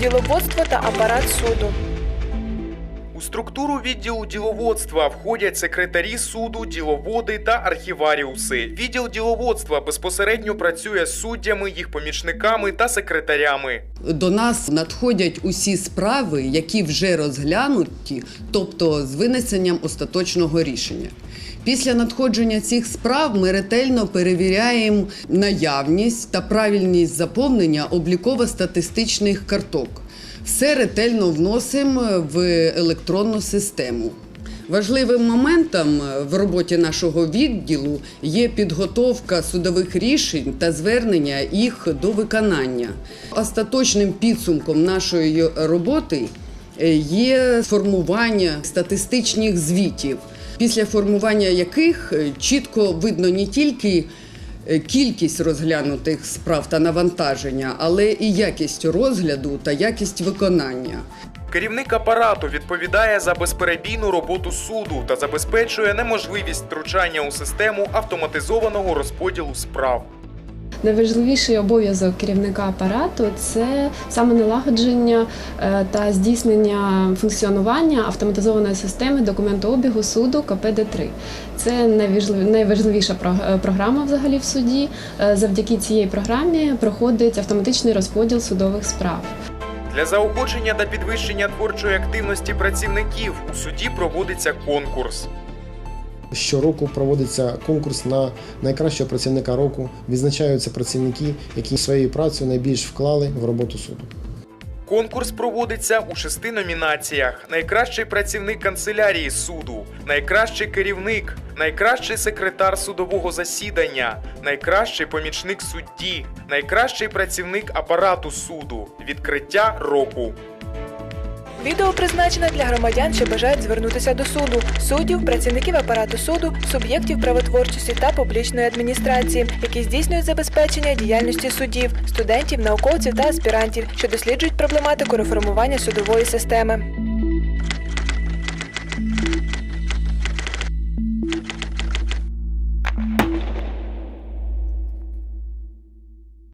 діловодство та апарат суду. У структуру відділу діловодства входять секретарі суду, діловоди та архіваріуси. Відділ діловодства безпосередньо працює з суддями, їх помічниками та секретарями. До нас надходять усі справи, які вже розглянуті, тобто з винесенням остаточного рішення. Після надходження цих справ ми ретельно перевіряємо наявність та правильність заповнення обліково-статистичних карток. Все ретельно вносимо в електронну систему. Важливим моментом в роботі нашого відділу є підготовка судових рішень та звернення їх до виконання. Остаточним підсумком нашої роботи є формування статистичних звітів, після формування яких е, чітко видно не тільки е, кількість розглянутих справ та навантаження, але і якість розгляду та якість виконання. Керівник апарату відповідає за безперебійну роботу суду та забезпечує неможливість втручання у систему автоматизованого розподілу справ. Найважливіший обов'язок керівника апарату це саме налагодження е, та здійснення функціонування автоматизованої системи документообігу суду КПД-3. Це найважлив- найважливіша е, програма взагалі в суді. Е, Завдяки цієї програмі проходить автоматичний розподіл судових справ. Для заохочення та підвищення творчої активності працівників у суді проводиться конкурс. Щороку проводиться конкурс на найкращого працівника року. Відзначаються працівники, які своєю працею найбільш вклали в роботу суду. Конкурс проводиться у шести номінаціях: найкращий працівник канцелярії суду, найкращий керівник, найкращий секретар судового засідання, найкращий помічник судді, найкращий працівник апарату суду, відкриття року. Відео призначене для громадян, що бажають звернутися до суду, суддів, працівників апарату суду, суб'єктів правотворчості та публічної адміністрації, які здійснюють забезпечення діяльності судів, студентів, науковців та аспірантів, що досліджують проблематику реформування судової системи.